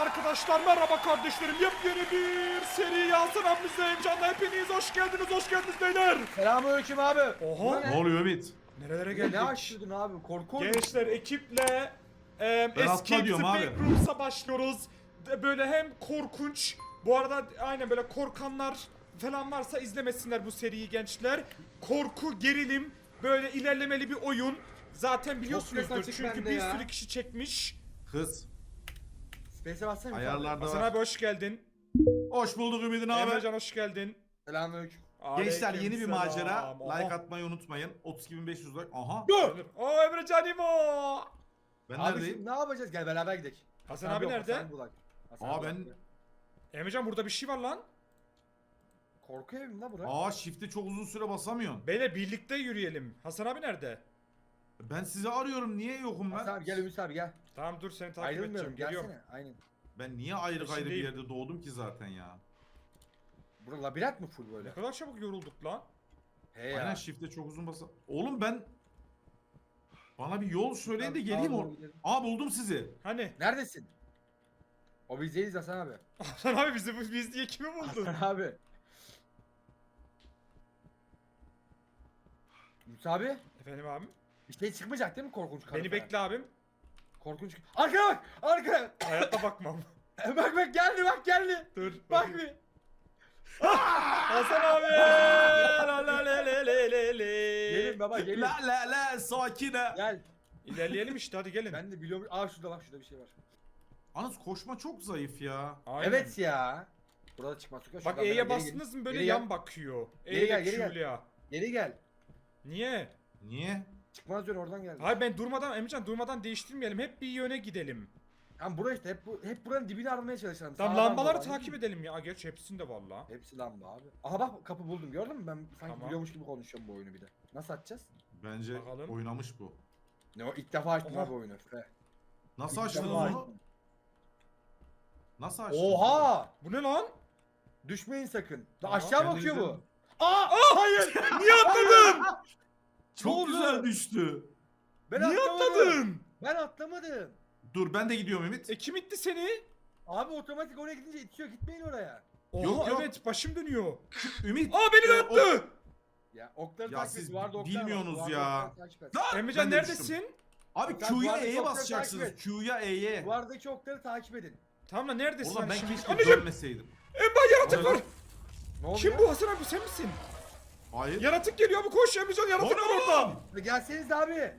arkadaşlar, merhaba kardeşlerim. Yepyeni bir seri Hasan abimizle Emcan'la hepiniz hoş geldiniz, hoş geldiniz beyler. Selamünaleyküm abi. Oha, Ne oluyor Ümit? nerelere geldik? ne açtırdın abi? Korku Gençler ekiple e, Ben atla Escape the diyorum abi. Backrooms'a başlıyoruz. De- Böyle hem korkunç, bu arada aynen böyle korkanlar falan varsa izlemesinler bu seriyi gençler. Korku, gerilim, böyle ilerlemeli bir oyun. Zaten biliyorsunuzdur çünkü bende bir ya. sürü kişi çekmiş. Kız. Space'e bassana. Ayarlarda Hasan var. abi hoş geldin. Hoş bulduk Ümit'in abi. Emrecan hoş geldin. Selamünaleyküm. Gençler yeni bir Aleykümselam. macera. Like atmayı unutmayın. 32.500 like. Aha. Dur. Oo Emre Canimo. Ben Abi neredeyim? şimdi ne yapacağız? Gel beraber gidelim. Hasan abi nerede? Hasan Bulak. Hasan Aa, Bulak. ben- Emrecan burada bir şey var lan. Korku evi mi lan bura? Aa shift'e çok uzun süre basamıyorsun. Beyler birlikte yürüyelim. Hasan abi nerede? Ben sizi arıyorum. Niye yokum Hasan ben? abi gel Ümit abi gel. Tamam dur seni takip Ayrılmıyorum edeceğim. Geliyorum. gelsene. Aynen. Ben niye ayrı gayrı bir Peşindeyim. yerde doğdum ki zaten ya? Bura labirent mi full böyle? Ne kadar çabuk yorulduk lan. He ya. Aynen shift'e çok uzun basa. Oğlum ben bana bir yol söyleyin de geleyim or. Aa buldum sizi. Hani? Neredesin? O biz değiliz Hasan abi. Hasan abi bizi bu- biz diye kimi buldun? Hasan abi. Ümit abi. Efendim abim? Bir şey çıkmayacak değil mi korkunç karı Beni falan? bekle abim. Korkunç. Arkana bak! Arkana! Hayatta bakmam. bak bak geldi bak geldi. dur. Bak bir. Hasan abi. La la le le le le le. Gelin baba gelin. La la la sakine. Gel. İlerleyelim işte hadi gelin. Ben de biliyorum. Aa şurada bak şurada bir şey var. Anız koşma çok zayıf ya. Aynen. Evet ya. Burada çıkmaz. Şuradan Bak E'ye bastınız mı böyle Geri yan gel. bakıyor. Geri E'ye gel, geri gel. Geri gel. Niye? Niye? Çıkmaz diyor oradan geldi. Hayır ben durmadan Emrecan durmadan değiştirmeyelim. Hep bir yöne gidelim. Tam bura işte hep, bu, hep buranın dibini aramaya çalışalım. Tamam Sağdan lambaları soldan. takip edelim ya. Gerçi hepsinde valla. Hepsi lamba abi. Aha bak kapı buldum gördün mü? Ben sanki Tamam. biliyormuş gibi konuşuyorum bu oyunu bir de. Nasıl açacağız? Bence Bakalım. oynamış bu. Ne o ilk defa açtım Oha. abi oyunu. Fe. Nasıl İlk defa onu? açtım. Nasıl açtınız? Oha! Bu ne lan? Düşmeyin sakın. Da aşağı bakıyor bu. kendinizden- Aa! Hayır! Niye atladın? Çok oldu? güzel düştü. Ben Niye atlamadım. atladın? Ben atlamadım. Dur ben de gidiyorum Ümit. E kim itti seni? Abi otomatik oraya gidince itiyor. Gitmeyin oraya. Oha Yok, yok. evet başım dönüyor. Ümit. Aa beni de e, attı. Ya okları Ya takip siz et. Duvarda oklar var. bilmiyorsunuz ya. okları takip et. Lan! Emrecan Ben de düştüm. neredesin? Abi Sen Q'ya duvarda E'ye çok basacaksınız. takip. Q'ya E'ye. Duvardaki okları takip edin. Tamam da neredesin Ulan sen ben şimdi? keşke Anneciğim görmeseydim. Emre yaratık Oluyor var. Ne oldu Kim ya? bu Hasan abi sen misin? Hayır. Yaratık geliyor abi koş Emrecan yaratık O var ne orada. oğlum? Ya Gelseniz abi.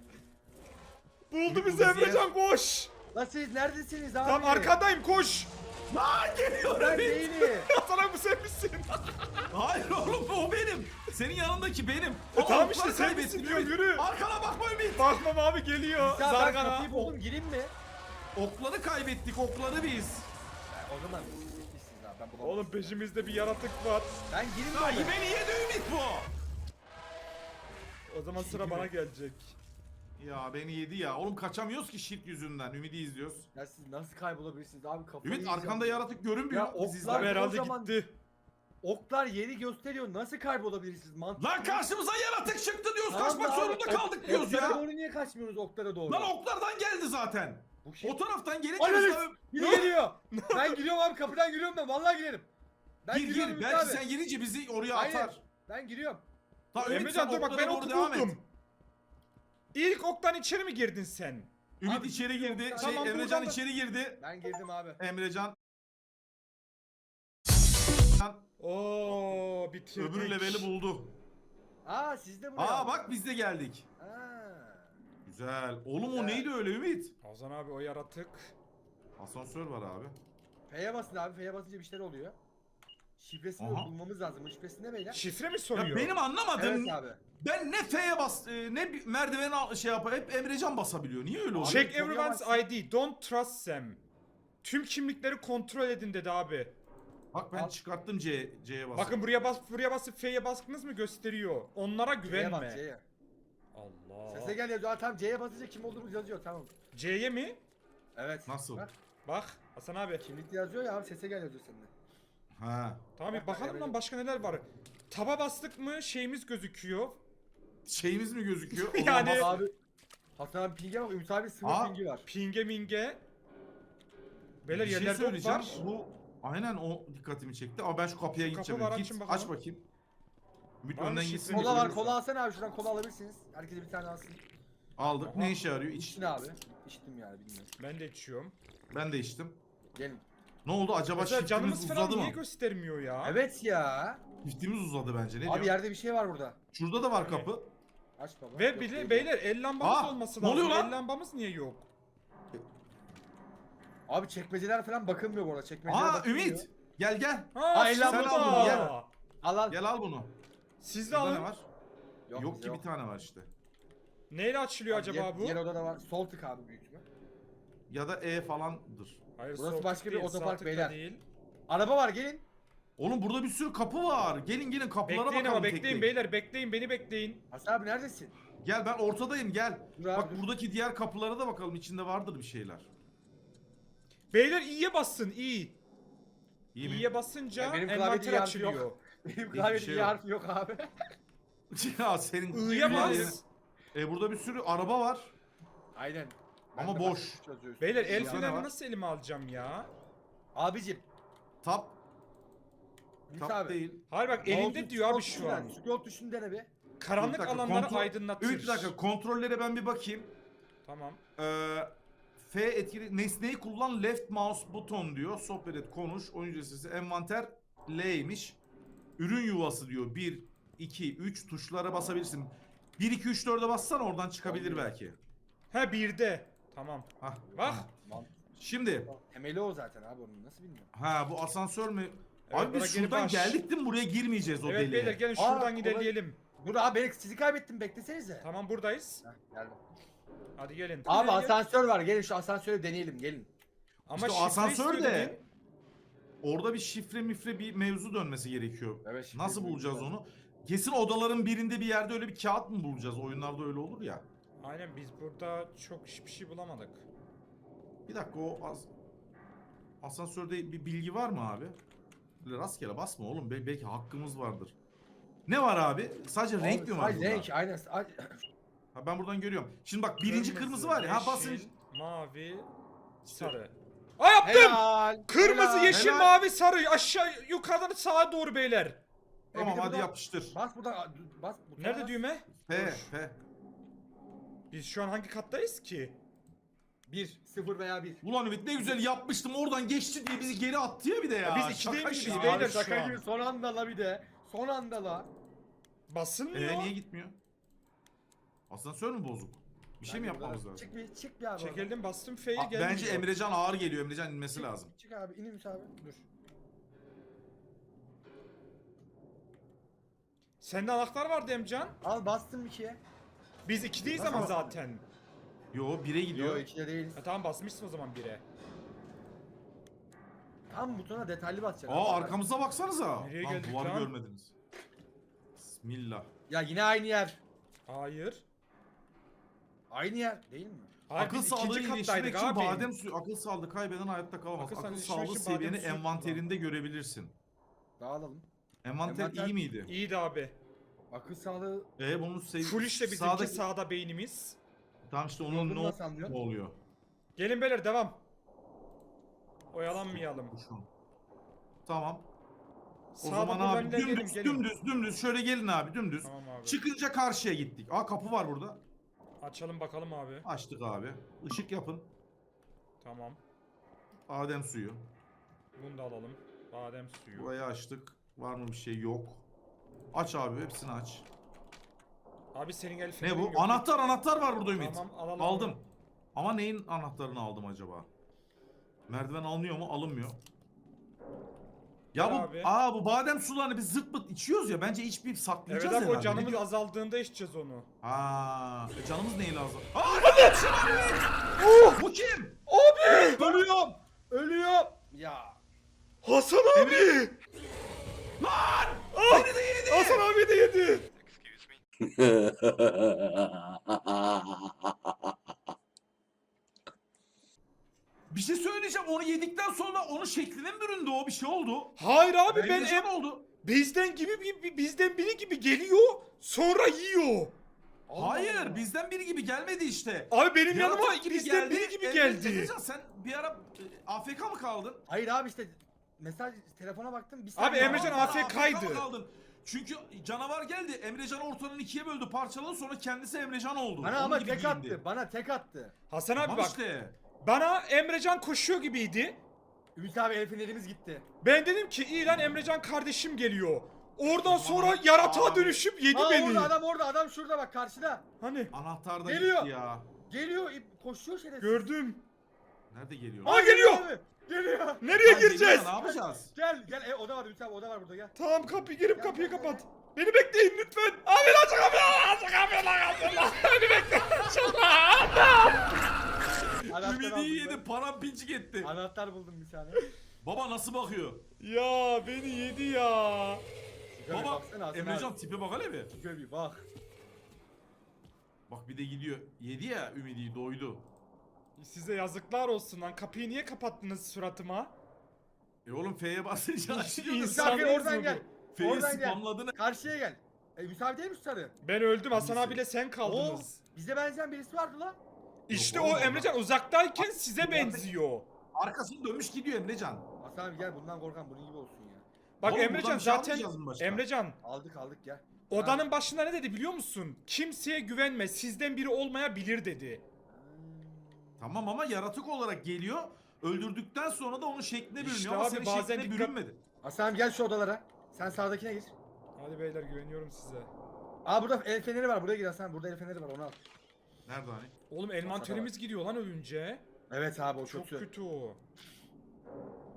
Buldu bizi Emrecan koş. Lan siz neredesiniz abi? Tamam arkadayım koş. Lan geliyor Ben değilim. Hasan abi sen misin? Hayır oğlum o benim. Senin yanındaki benim. E tamam oklar işte sen kaybettin misin diyorum, Ümit. yürü. Arkana bakma Ümit. Bakmam abi geliyor. Ya ben Zargana. kapıyı buldum gireyim mi? Okları kaybettik okları biz. Ya, o zaman siz gitmişsiniz abi ben bulamadım. Oğlum peşimizde bir yaratık var. Ben mi? Ay abi? beni yedi Ümit bu. O zaman sıra bana gelecek. Ya beni yedi ya. Oğlum kaçamıyoruz ki shit yüzünden. Ümidi izliyoruz. Ya siz nasıl kaybolabilirsiniz abi kafayı Ümit yiyeceğim. arkanda yaratık görünmüyor. Ya Biz oklar- herhalde kocaman- gitti. Oklar yeri gösteriyor nasıl kaybolabilirsiniz mantıklı. Lan karşımıza yaratık çıktı diyoruz. Tamam Kaçmak da zorunda kaldık ok- diyoruz ya. doğru niye kaçmıyoruz oklara doğru? Lan oklardan geldi zaten. Bu şey... O taraftan gelince Biri geliyor. ben giriyorum abi kapıdan giriyorum ben vallahi girerim. Ben Gir gir. Belki abi. sen girince bizi oraya Hayır. atar. Ben giriyorum. Ta Ümit Emrecan dur bak ben oku buldum. İlk oktan içeri mi girdin sen? Ümit Abi, içeri girdi. Şey, tamam, Emrecan içeri girdi. Ben girdim abi. Emrecan Oo bitirdik. öbür leveli buldu. Aa siz de buraya. Aa bak biz de geldik. Aa. Güzel. Oğlum o Güzel. neydi öyle Ümit? Hasan abi o yaratık. Asansör var abi. F'ye basın abi F'ye basınca bir şeyler oluyor. Şifresini Aha. bulmamız lazım. Şifresi ne beyler? Şifre mi Ya soruyor? benim anlamadığım Evet abi. ben ne F'ye bas e, ne bir merdivene al- şey yapar hep Emrecan basabiliyor. Niye öyle oluyor? Check soruya everyone's. ID. Don't trust them. Tüm kimlikleri kontrol edin dedi abi. Bak ben Al. çıkarttım C C'ye bas. Bakın buraya bas buraya basıp F'ye bastınız mı gösteriyor. Onlara C'ye güvenme. bas C'ye. Allah. Sese gel yazıyor. Aa, tamam C'ye basınca kim olduğumuz yazıyor tamam. C'ye mi? Evet. Nasıl? Bak, Bak Hasan abi. kimlikte yazıyor ya abi sese gel yazıyor sende. Ha. Tamam bir Bak, bakalım lan başka neler var. Taba bastık mı şeyimiz gözüküyor. Şeyimiz mi gözüküyor? Yani- bas- Abi Hasan abi pinge bak Ümit abi sınıf Aa. pingi var. Pinge minge. Beyler Bir şey yerlerde ok söyleyeceğim. var. Bu aynen o dikkatimi çekti ama ben şu kapıya Şu gideceğim. kapı var, Git, açın aç bakayım. Ümit Var mı önden şifre? gitsin. Kola var kola alsana abi şuradan kola alabilirsiniz. Herkes bir tane alsın. Aldık. Ne işe yarıyor? İç. İçtin abi. İçtim yani bilmiyorum. Ben de içiyorum. Ben de içtim. Gelin. Ne oldu acaba Mesela shiftimiz canımız falan uzadı niye mı? göstermiyor ya? Evet ya. Shiftimiz uzadı bence. Ne Abi diyor? yerde bir şey var burada. Şurada da var kapı. Aç baba. Ve bile değil. beyler el lambamız Aa, olması ne lazım. oluyor lan? El lambamız niye yok? Abi çekmeceler falan bakılmıyor bu arada. Çekmeceler Aa bakılmıyor. Ümit. Gel gel. Ha, şurada. lambamız al bunu, gel. Al al. Gel al bunu. Siz de Burada alın. ne var? Yok, bizde ki bir tane var işte. Neyle açılıyor Abi, acaba bu? Diğer odada var. Sol tık abi büyük mü? Ya da E falandır. Hayır, Burası sol başka bir değil, otopark da beyler. Değil. Araba var gelin. Oğlum burada bir sürü kapı var. Gelin gelin kapılara Bekleyin bakalım ama tek bekleyin tek. beyler bekleyin beni bekleyin. Hasan abi neredesin? Gel ben ortadayım gel. Dur abi, Bak dur. buradaki diğer kapılara da bakalım. İçinde vardır bir şeyler. Beyler iyiye bassın iyi. İyi mi? İyiye basınca Ya benim envanter klavyede iyi harfi açılıyor. yok. Benim klavyede şey iyi yok. harf yok abi. ya senin I'ya bas. E burada bir sürü araba var. Aynen. Ama de boş. başka bir şey. Beyler el Ya. Nasıl elime alacağım ya? Abicim. Tap, tap abi. değil. Hayır bak elinde diyor abi şu an. Scroll tuşunu dene bir. Karanlık alanları kontrol- aydınlatır. Ümit bir dakika kontrollere ben bir bakayım. Tamam. Ee, F etkili nesneyi kullan left mouse buton diyor. Sohbet et, konuş, oyuncu sesi, envanter L'ymiş. Ürün yuvası diyor. 1, 2, 3 tuşlara basabilirsin. 1, 2, 3, 4'e bassan oradan çıkabilir belki. Ha birde. Tamam. Hah, Bak. tamam. Şimdi Temeli o zaten abi onun nasıl bilmiyorum. ha bu asansör mü? Evet, Abi bana biz geri şuradan baş. geldik değil mi? Buraya girmeyeceğiz o evet deliğe. beyler gelin Aa, şuradan kolay. ilerleyelim. Dur abi ben sizi kaybettim beklesenize. Tamam buradayız. Heh, geldim. Hadi gelin. Abi gel. asansör var gelin şu asansörü deneyelim gelin. Ama İşte asansör de dedin. orada bir şifre mifre bir mevzu dönmesi gerekiyor. Evet, şifre Nasıl bulacağız onu? Kesin odaların birinde bir yerde öyle bir kağıt mı bulacağız? Oyunlarda öyle olur ya. Aynen biz burada çok hiçbir şey bulamadık. Bir dakika o az... asansörde bir bilgi var mı abi? Böyle rastgele basma oğlum. Be- belki hakkımız vardır. Ne var abi? Sadece renk mi var Ay burada? renk aynen. Ay, Ha, ben buradan görüyorum. Şimdi bak birinci kırmızı, var ya. Ha basın. yeşil, mavi, sarı. Aa yaptım! Helal. Kırmızı, helal. yeşil, Helal. mavi, sarı. Aşağı yukarıdan sağa doğru beyler. E, Tamam hadi yapıştır. Bas buradan bas. butona Nerede düğme? P. P. Biz şu an hangi kattayız ki? 1 0 veya 1. Ulan Ümit ne güzel yapmıştım. Oradan geçti diye bizi geri attı ya bir de ya. Ya biz Şaka ikideymişiz gibi. beyler şu şaka an. gibi son anda la bir de. Son anda la. Basılmıyor. Ee niye gitmiyor? Asansör mü bozuk? Bir şey mi yapmamız lazım? Çık bir çık bir abi. oradan. Çekildim bastım F'ye Aa, gelmiyor. Bence Emrecan ağır geliyor. Emrecan inmesi Çık- lazım. Çık abi inin abi. Dur. Sende anahtar vardı Emcan. Al bastım 2'ye. Biz ikideyiz ama zaten. Yo 1'e gidiyor. Yok 2'de değiliz. Ha, tamam basmışsın o zaman 1'e. Tam butona detaylı basacaksın. Aa abi. arkamıza baksanıza. Nereye Lan geldik duvarı lan? görmediniz. Bismillah. Ya yine aynı yer. Hayır. Aynı yer değil mi? Hayır akıl biz sağlığı ikinci iyileştirmek kattaydık için abi. badem suyu. Akıl sağlığı kaybeden hayatta kalamaz. Akıl Akıl, sağlığı iyileştirmek sağlığı için badem seviyeni suyu envanterinde görebilirsin. Dağılalım. Envanter, Envanter- iyi miydi? İyiydi abi. Akıl sağlığı E bunun sev... Full işte bizimki sağdaki- sağda beynimiz. Tamam işte onun Bunu ne anlıyorsun? ne oluyor? Gelin beyler devam. Oyalanmayalım. Şu. Tamam. O Sağda zaman abi dümdüz, dümdüz dümdüz şöyle gelin abi dümdüz. Tamam abi. Çıkınca karşıya gittik. Aa kapı var burada. Açalım bakalım abi. Açtık abi. Işık yapın. Tamam. Adem suyu. Bunu da alalım. Badem suyu. Burayı açtık. Var mı bir şey? Yok. Aç abi hepsini aç. Abi senin el Ne fenerin bu? yok. Anahtar anahtar var burada Ümit. Tamam alalım. Aldım. Ama neyin anahtarını aldım acaba? Merdiven alınıyor mu? Alınmıyor. Ya bu abi. aa bu badem sularını biz zırt pırt içiyoruz ya bence içmeyip Evet saklayacağız abi o herhalde. canımız Ne diyor- azaldığında içeceğiz onu. Ha, e canımız neyi lazım? Aa, oh! Bu kim? Abi! Ölüyorum. Ölüyorum. Ya. Hasan abi! Lan! Beni de yedi! Hasan abi de yedi! Bir şey söyleyeceğim. Onu yedikten sonra onun şekline mi büründü o? Bir şey oldu. Hayır abi ben Emrecan em- oldu. bizden gibi bir, bir- bizden biri gibi geliyor sonra yiyor. Hayır Allah. bizden biri gibi gelmedi işte. Abi benim Yaratık yanıma bizden biri gibi Emre- geldi. Emrecan sen bir ara e, AFK mı kaldın? Hayır abi işte mesaj telefona baktım. Bir Abi saniye Emrecan var. AFK mı kaldın? Çünkü canavar geldi. Emrecan ortadan ikiye böldü parçaladı sonra kendisi Emrecan oldu. Bana Onun ama gibi tek giyindi. attı. Bana tek attı. Hasan abi Tamam bak işte. Bana Emrecan koşuyor gibiydi. Ümit abi el fenerimiz gitti. Ben dedim ki iyi lan Emrecan kardeşim geliyor. Oradan sonra yaratığa abi. dönüşüp yedi Aa beni. orada adam orada adam şurada bak karşıda. Hani Anahtar da Geliyor. gitti ya. Geliyor ip- koşuyor şerefsiz. gördüm. Nerede geliyor? Aa geliyor. Abi, Geliyor. Nereye Lan gireceğiz? geliyor, Ne yapacağız? Gel gel e, oda var Ümit abi oda var burada gel. Tamam kapıyı girip kapıyı kapat. Beni bekleyin lütfen. Abi lan. Açın kapıyı lan. Beni bekleyin. Lan. Anahtar Ümidi aldım yedi ben. param pinçik etti. Anahtar buldum bir tane. Baba nasıl bakıyor? Ya beni yedi ya. Şöyle Baba baksana Hasan Emrecan abi. tipe bak hele bir. Bir bak. Bak bir de gidiyor. Yedi ya Ümidi doydu. Size yazıklar olsun lan. Kapıyı niye kapattınız suratıma? E oğlum F'ye basınca. İnsan- Misafir Sanırız oradan gel. F'yi oradan gel. spamladın. Karşıya gel. E Misafir değil mi sarı? Ben öldüm Hasan Hangisi? abiyle sen Oo, kaldınız. bize benzeyen birisi vardı lan. İşte o Emrecan uzaktayken size benziyor. Arkasını dönmüş gidiyor Emrecan. Hasan abi gel bundan korkan bunun gibi olsun ya. Bak Oğlum, Emrecan bir şey zaten almayacağız mı başka? Emrecan Aldık aldık gel. odanın başında ne dedi biliyor musun? Kimseye güvenme sizden biri olmayabilir dedi. Tamam ama yaratık olarak geliyor. Öldürdükten sonra da onun şekline bürünüyor İşte ama abi, senin bazen şekline dikkat- bürünmedi. Hasan abi gel şu odalara. Sen sağdakine gir. Hadi beyler güveniyorum size. Aa burada el feneri var. Buraya gir Hasan. Burada el feneri var onu al. Nerede hani? Oğlum envanterimiz gidiyor lan ölünce. Evet abi o Çok kötü. kötü o.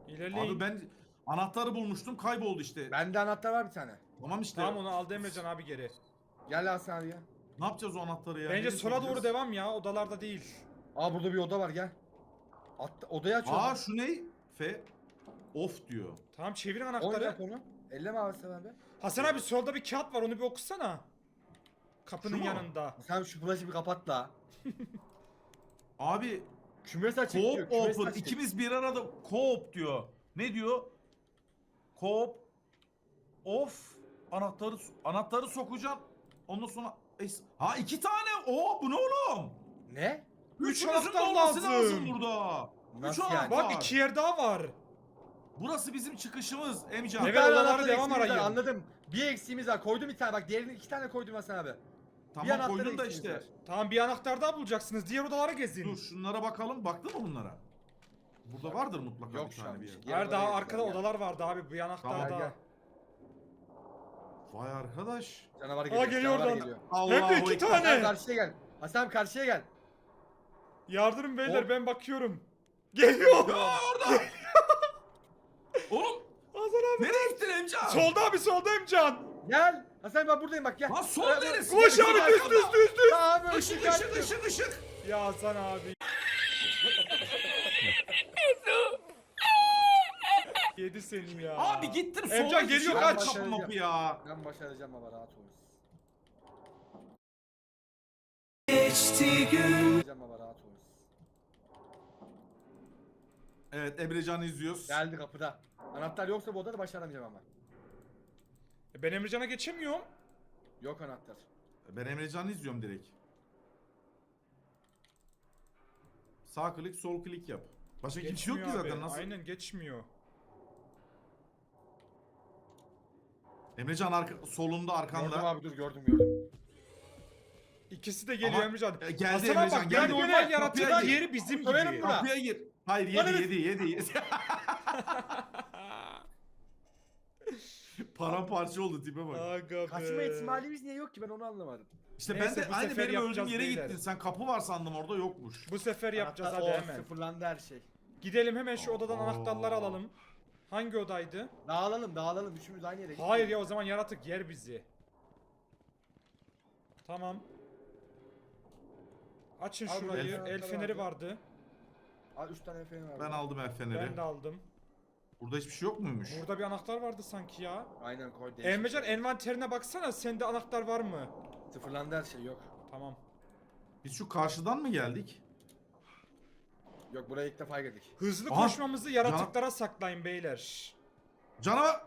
İlerleyin. Abi ben anahtarı bulmuştum kayboldu işte. Bende anahtar var bir tane. Tamam işte. Tamam onu aldı Emrecan abi geri. Gel Hasan abi ya. Ne yapacağız o anahtarı ya? Bence Nereye sola doğru devam ya odalarda değil. Aa burada bir oda var gel. At, odayı aç. Aa oğlum. şu ne? F. Off diyor. Tamam çevirin On anahtarı. yap onu. Elleme abi Hasan abi. Hasan abi solda bir kağıt var onu bir okusana. Kapının Şu mu? yanında. Abi şu flaşı bir kapat la. Abi Kümes açık diyor. co-op Kümes open. açık. İkimiz bir arada co-op diyor. Ne diyor? Co-op off anahtarı anahtarı sokacağım. Ondan sonra Es- ha iki tane. Oo bu ne oğlum? Ne? Üç Üçümüzün de anahtar olması lazım. lazım burada. Nasıl Üç yani? anahtar. Bak iki yer daha var. Burası bizim çıkışımız Emcan. Evet, tane anahtar devam eksiğimiz var, arayın. Anladım. Bir eksiğimiz var. Koydum bir tane. Bak diğerini iki tane koydum Hasan abi. Tamam anahtar koydun da eksiğimiz işte. var. Tamam bir anahtar daha bulacaksınız. Diğer odalara gezin. Dur şunlara bakalım. Baktın mı bunlara? Burada vardır mutlaka Yok bir şu tane an bir bir yer. şey. Hayır daha arkada odaya odalar vardı abi. Bir anahtar Tamam, daha. gel. Vay arkadaş. Canavar Aa, geliyor. geliyor canavar oradan. geliyor. Hem de iki tane. Hasan karşıya gel. Hasan abi karşıya gel. Yardırın beyler Hop. ben bakıyorum. Geliyor. Ya orada. Oğlum Hasan abi. nereye gittin Emcan? Solda abi solda Emcan. Gel. Hasan abi ben buradayım bak gel. Lan sol Bak, neresi? Koş abi düz düz düz düz. Abi Işık ışık ışık ışık ışık. Ya Hasan abi. Yedi seni ya. Abi gittim sola. Emcan geliyor, kaç. Kapı mapı ya. Ben başaracağım baba rahat ol. Geçti gün Başaracağım baba rahat ol. Evet Emrecan'ı izliyoruz. Geldi kapıda. Anahtar yoksa bu odada başaramayacağım ama. E, Ben Emrecan'a geçemiyorum. Yok anahtar. Ben Emrecan'ı izliyorum direkt. Sağ klik sol klik yap. Başka kimse yok Geçmiyor ki abi. zaten nasıl? Aynen geçmiyor. Emrecan arka, solunda arkanda. Gördüm abi dur gördüm gördüm. İkisi de geliyor Ama- Emrecan. E, geldi Hasan abi Emrecan, bak geldi. ben normal Kapıya gir. diğeri bizim Söverim gibi. buna. Kapıya gir. Hayır yedi Lan yedi yedi yedi. Paramparça oldu tipe bak. Aga be. Kaçma ihtimalimiz niye yok ki ben onu anlamadım. İşte Neyse, ben de bu aynı sefer benim öldüğüm yere beyler. gittin. Sen kapı var sandım orada yokmuş. Bu sefer yapacağız Anahtar- hadi Oh, hemen. Sıfırlandı her şey. Gidelim hemen şu odadan Oo. anahtarları alalım. Hangi odaydı? Dağılalım dağılalım üçümüz aynı yere. Hayır ya o zaman yaratık yer bizi. Tamam. Açın Al şurayı. El feneri vardı. Aa, üç tane efendim var. Ben aldım el feneri. Ben de aldım. Burada hiçbir şey yok muymuş? Burada bir anahtar vardı sanki ya. Aynen koy değişik. Emrecan envanterine baksana sende anahtar var mı? Sıfırlandı her şey yok. Tamam. Biz şu karşıdan mı geldik? Yok buraya ilk defa girdik. Hızlı Aha. koşmamızı yaratıklara saklayın beyler. Canavar!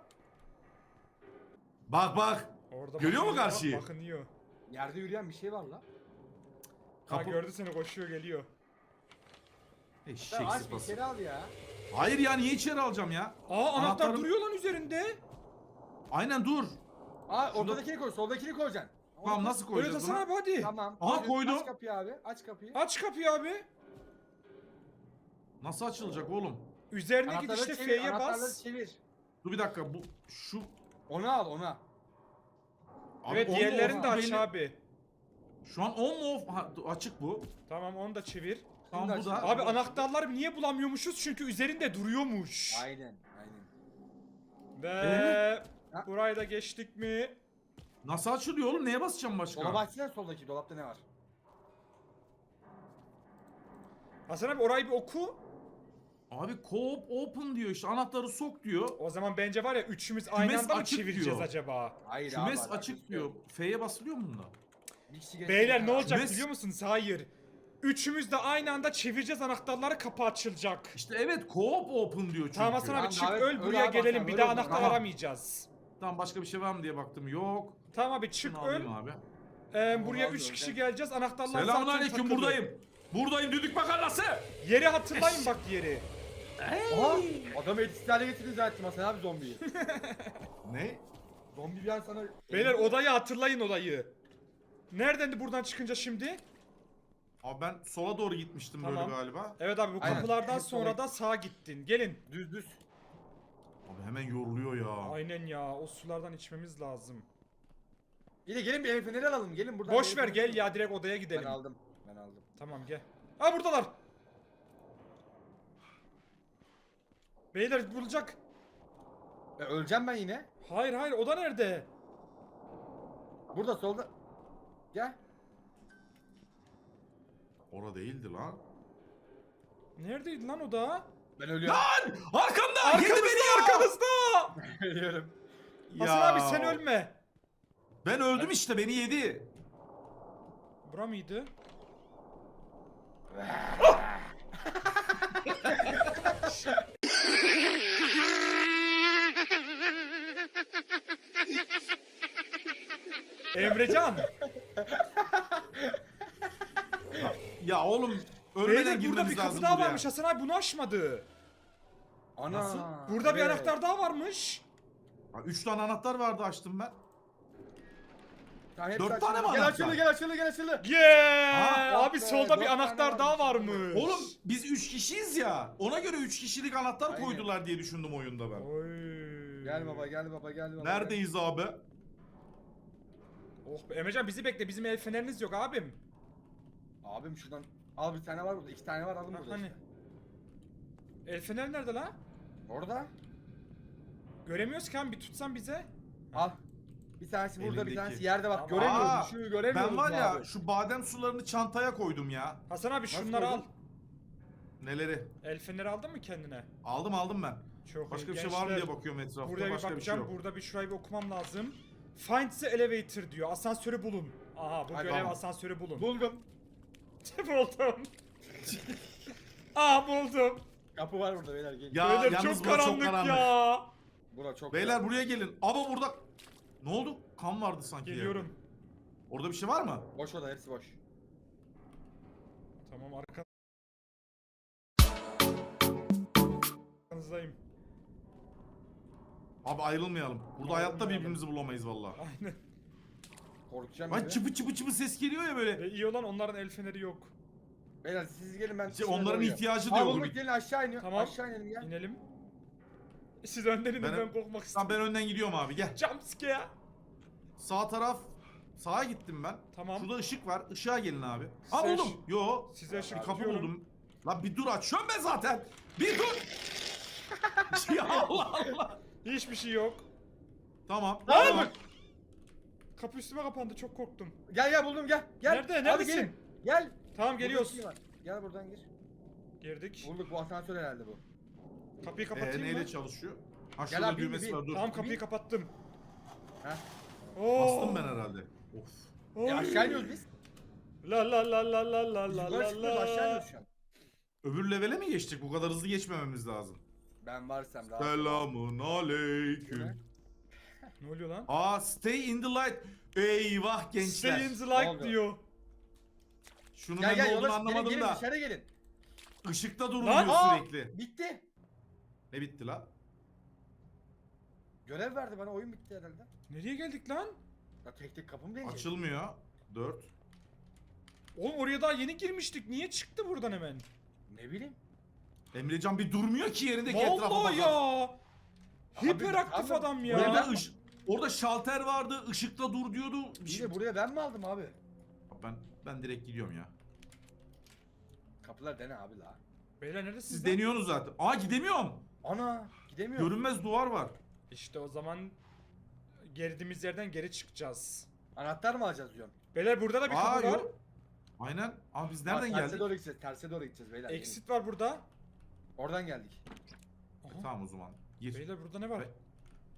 Bak bak! Orada Görüyor mu bakınıyor, karşıyı? Bakınıyor. Yerde yürüyen bir şey var la. Ha Kapı- gördü seni koşuyor geliyor. Eşek Sen aç bir sıpası. içeri al ya. Hayır ya niye içeri alacağım ya? Aa anahtar Anahtarım- duruyor lan üzerinde. Aynen dur. Aa ortadakini koy, soldakini koyacaksın. Tamam nasıl Öyle koyacağız Hasan bunu? abi hadi. Tamam. Aha, Aç- koydum. Aç kapıyı abi. Aç kapıyı. Aç kapıyı abi. Nasıl açılacak oğlum? Üzerine git Anahtarları işte çevir, F'ye anahtarları bas. çevir. Dur bir dakika bu şu Onu al, onu al. Abi evet on mu diğerlerini off de mu aç belli- abi. Şu an on mu off? Ha, dur, açık bu. Tamam onu da çevir. Tamam bu da. Abi anahtarlar niye bulamıyormuşuz? Çünkü üzerinde duruyormuş. Aynen, aynen. Ve Ha? burayı da geçtik mi? Nasıl açılıyor oğlum? Neye basacağım başka? Dolabı açsana soldaki, dolapta ne var? Hasan abi orayı bir oku. Abi co-op open diyor işte anahtarı sok diyor. O zaman bence var ya üçümüz aynı Kümes anda mı açık çevireceğiz diyor. acaba? Hayır Kümes abi, açık diyor. F'ye basılıyor mu bunda? Bir kişi geçti, Beyler ne olacak Kümes- biliyor musunuz? Hayır. Üçümüz de aynı anda çevireceğiz anahtarları kapı açılacak. İşte evet co-op open diyor çünkü. Tamam Hasan abi çık davet- öl öyle buraya abi gelelim Hasan, bir öyle daha anahtar Tamam. aramayacağız. Tamam başka bir şey var mı diye baktım. Yok. Tamam abi çık Şunu öl. alayım abi. Ee, buraya 3 öyle. kişi geleceğiz anahtarlar Selamun zaten aleyküm takılı. buradayım. Buradayım düdük makarnası. Yeri hatırlayın bak yeri. Aha! Adamı etkisiz hale getirdin zaten Hasan abi zombiyi. Ne? Zombi bir an sana... Beyler odayı hatırlayın odayı. Neredendi buradan çıkınca şimdi? Abi ben sola doğru gitmiştim Tamam. böyle galiba. Evet abi bu Aynen. kapılardan sonra da sağa gittin. Gelin. Düz düz. Abi hemen yoruluyor ya. Aynen ya o sulardan içmemiz lazım. Yine gelin bir el feneri alalım. Gelin buradan. Boş el ver feneri gel ya direkt odaya Ben gidelim. aldım. Ben aldım. Tamam gel. Ha buradalar. Beyler bulacak. E, öleceğim ben yine. Hayır hayır oda nerede? Burada solda. Gel. Ora değildi lan. Neredeydi lan oda? Ben ölüyorum. Arkamda! Yedi beni arkamızda. ölüyorum. Hasan Ya. abi sen ölme. Ben öldüm işte beni yedi. Bura mıydı? Emrecan. Ya oğlum ölmeden Beyler burada girmemiz bir kapı lazım daha buraya. varmış. Hasan abi bunu açmadı. Ana. Nasıl? Burada bir evet. anahtar daha varmış. Ha, Üç tane anahtar vardı açtım ben. Tamam, hepsi Dört açıldı. tane mi Gel anahtar? açıldı gel açıldı gel açıldı. Yeah! Ha, abi solda dört bir tane anahtar daha varmış. varmış. Oğlum biz üç kişiyiz ya. Ona göre üç kişilik anahtar Aynen. koydular diye düşündüm oyunda ben. Oy. Gel baba gel baba gel baba. Neredeyiz abi? Oh be Emrecan bizi bekle. Bizim el feneriniz yok abim. Abim şuradan al bir tane var burada. iki tane var alın burada hani? işte. El fener nerede la? Orada. Göremiyoruz ki abi bir tutsan bize. Al. Bir tanesi burada bir Elindeki. tanesi yerde bak. Tamam. Göremiyoruz. Aa, Şu göremiyoruz. Ben var ya abi. şu badem sularını çantaya koydum ya. Hasan abi şunları al. koydun? Neleri? El feneri aldın mı kendine? Aldım aldım ben. Çok Başka iyi. bir şey var mı Gençler, diye bakıyorum etrafta. Burada bir Başka bir şey bakacağım. yok. burada bir şurayı bir okumam lazım. Find the elevator diyor. Asansörü bulun. Aha bu Hadi görev tamam. asansörü bulun. Buldum. Buldum. Aa buldum. Kapı var burada beyler gelin. Ya Beyler yalnız çok bura karanlık, ya. Bura çok Beyler buraya gelin. Ama burada... Ne oldu? Kan vardı sanki. Geliyorum. yerde. Orada bir şey var mı? Boş oda hepsi boş. Tamam arka... Arkanızdayım. Abi ayrılmayalım. Burada hayatta birbirimizi bulamayız valla. Aynen. Korkacağım Lan çıpı çıpı çıpı ses geliyor ya böyle. Ve iyi olan onların el feneri yok. Beyler siz gelin ben. İşte onların doğru ihtiyacı diyor. bulduk Orbit. gelin aşağı iniyor. Tamam. Aşağı inelim gel. İnelim. Siz önden inin Ben- ben, korkmak Tamam istiyorum. ben önden gidiyorum abi gel. Jumpscare. Sağ taraf sağa gittim ben. Tamam. Şurada ışık var. Işığa gelin abi. Ha Size ış- Yo. Size ışık Bir kapı tutuyorum. buldum. Lan bir dur açıyorum ben zaten. Bir dur. ya Allah Allah. Hiçbir şey yok. Tamam. Lan! Tamam. Kapı üstüme kapandı çok korktum. Gel gel buldum gel. Gel. Nerede, Hadi neredesin? gelin. Gel. Tamam Burada geliyoruz. bir şey var. Gel buradan gir. Girdik. Bulduk bu asansör herhalde bu. Kapıyı Ee, kapatayım neyle mı? çalışıyor? Ha şurada abi, bin, düğmesi bin. var dur. Tamam kapıyı kapattım. Ha? Oo. Bastım ben herhalde. Of. Oy. E aşağı iniyoruz biz. La la la la la la Biz la yukarı la çıkıyoruz aşağı la. iniyoruz şu an. Öbür levele mi geçtik? Bu kadar hızlı geçmememiz lazım. Ben varsam daha. Selamun aleyküm. Ne oluyor lan? Aa stay in the light. Eyvah gençler. Stay in the light Oldu. diyor. Şunun Gel ben gel ne olduğunu yola gelin, anlamadım gelin da. dışarı gelin. Işıkta durun Lan, diyor aa! sürekli. Bitti. Ne bitti la? Görev verdi bana oyun bitti herhalde. Nereye geldik lan? Ya tek tek kapı mı değecek? Açılmıyor. 4. Oğlum oraya daha yeni girmiştik. Niye çıktı buradan hemen? Ne bileyim. Emrecan bir durmuyor ki yerindeki etrafa Vallahi bakar. ya. Hiperaktif abi, adam ya. buraya Orada, ış- orada şalter vardı. ışıkta dur diyordu. Bir İyi şey- de buraya ben mi aldım abi? Ben ben direkt gidiyorum ya. Kapılar dene abi la. Beyler neredesiniz Siz lan? deniyorsunuz zaten. Aa gidemiyorum. Ana gidemiyorum. Görünmez duvar var. İşte o zaman girdiğimiz yerden geri çıkacağız. Anahtar mı alacağız diyorum. Beyler burada da bir Aa kapı var. yok. Aynen. Aa biz nereden Aa, terse geldik? doğru gideceğiz. Terse doğru gideceğiz beyler. Exit var burada. Oradan geldik. Aha. Tamam o zaman. Gir. Beyler burada ne var? Be-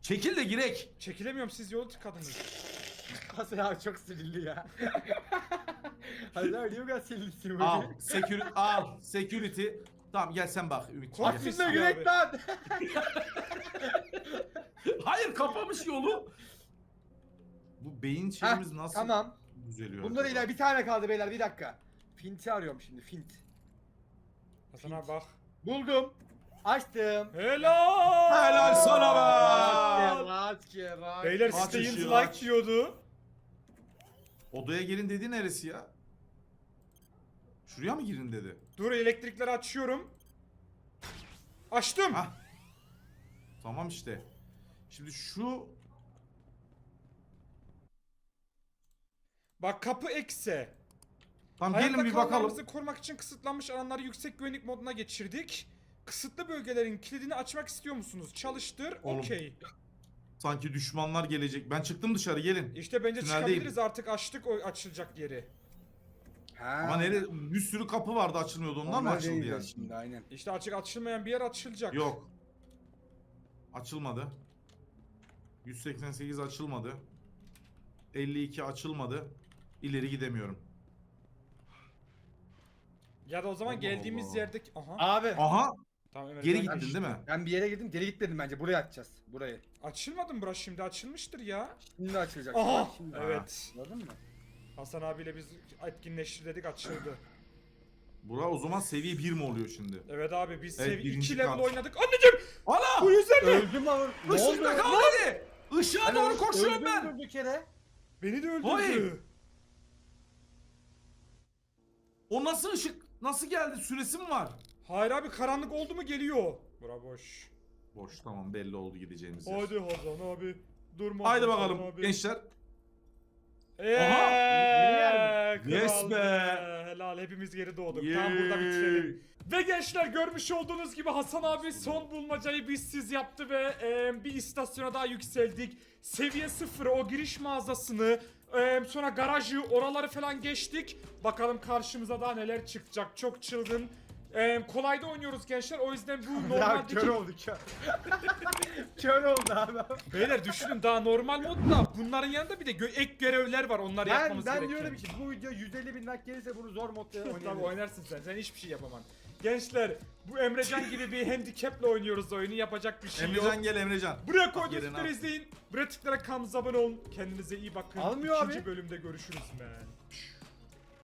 Çekil de girek. Çekilemiyorum siz yolu tıkadınız. Hasan abi çok sinirli ya. Abi niye bu kadar sinirlisin böyle? Al. Security. al. Security. Tamam gel sen bak Ümit. Kork Gel. biz- Aklımda Abi. yürek lan. Hayır kapamış yolu. Bu beyin şeyimiz nasıl Tamam. düzeliyor? Acaba? iler bir tane kaldı beyler bir dakika. Fint'i arıyorum şimdi Fint. Hasan abi bak. Buldum. Açtım. Helal. Helal sana be. Rastgele, rastgele. Beyler Aç the light aç. diyordu. Odaya gelin dedi neresi ya? Şuraya mı girin dedi? Dur elektrikleri açıyorum. Açtım. Hah. Tamam işte. Şimdi şu Bak kapı ekse. Tamam gelin bir bakalım. kalmamızı korumak için kısıtlanmış alanları yüksek güvenlik moduna geçirdik. Kısıtlı bölgelerin kilidini açmak istiyor musunuz? Çalıştır. Oğlum. Okey. Sanki düşmanlar gelecek. Ben çıktım dışarı gelin. İşte bence Tüneldeyim. çıkabiliriz artık açtık o açılacak yeri. Ha. Ama nere bir sürü kapı vardı açılmıyordu. Onlar, mı açıldı yani? Şimdi aynen. İşte açık açılmayan bir yer açılacak. Yok. Açılmadı. 188 açılmadı. 52 açılmadı. İleri gidemiyorum. Ya da o zaman Allah geldiğimiz Allah. yerdeki... Aha. Abi Aha Tamam evet. geri ben- gittin değil mi? ben bir yere girdim geri gitmedim bence buraya açacağız. Burayı. Açılmadı mı burası şimdi? Açılmıştır ya. Şimdi açılacak. Aha. Şimdi. Evet. Anladın mı? Hasan abiyle biz etkinleştir dedik açıldı. Bura o zaman seviye 1 mi oluyor şimdi? Evet abi biz Evet, sevi birinci 2 level kat. oynadık. Anneciğim Ana! bu yüzden mi? Öldüm lan. Ne oldu? Işıkta kal hadi! Işığa Ben doğru öldüm- koşuyorum öldüm ben! Bir kere. Beni de öldürdü. Oy! O nasıl ışık? Nasıl geldi? Süresi mi var? Hayır abi karanlık oldu mu geliyor. Bura boş. Boş tamam belli oldu gideceğimiz yer. Hadi Hasan abi. Durma. Haydi Hasan bakalım abi. gençler. Eee, Yes be. Helal hepimiz geri doğduk. Tam burada bitirelim. Ve gençler görmüş olduğunuz gibi Hasan abi son bulmacayı bizsiz yaptı ve e, bir istasyona daha yükseldik. Seviye sıfır o giriş mağazasını e, sonra garajı oraları falan geçtik. Bakalım karşımıza daha neler çıkacak. Çok çılgın. E, kolayda oynuyoruz gençler o yüzden bu Ya normaldeki... kör oldu kör. kör oldu abi. Beyler düşünün daha normal modda bunların yanında bir de gö- ek görevler var onları Ben, yapmamız ben gereken. diyorum ki bu video 150 bin like gelirse bunu zor modda Tabii oynayabiliriz. oynarsın sen. Sen hiçbir şey yapamam. Gençler bu Emrecan gibi bir handicap'le oynuyoruz oyunu. Yapacak bir şey yok. Emrecan gel Emrecan. Buraya koyduğunuz yerine videoları al. izleyin. Buraya tıklayarak kanalımıza abone olun. Kendinize iyi bakın. Almıyor İkinci abi. bölümde görüşürüz man.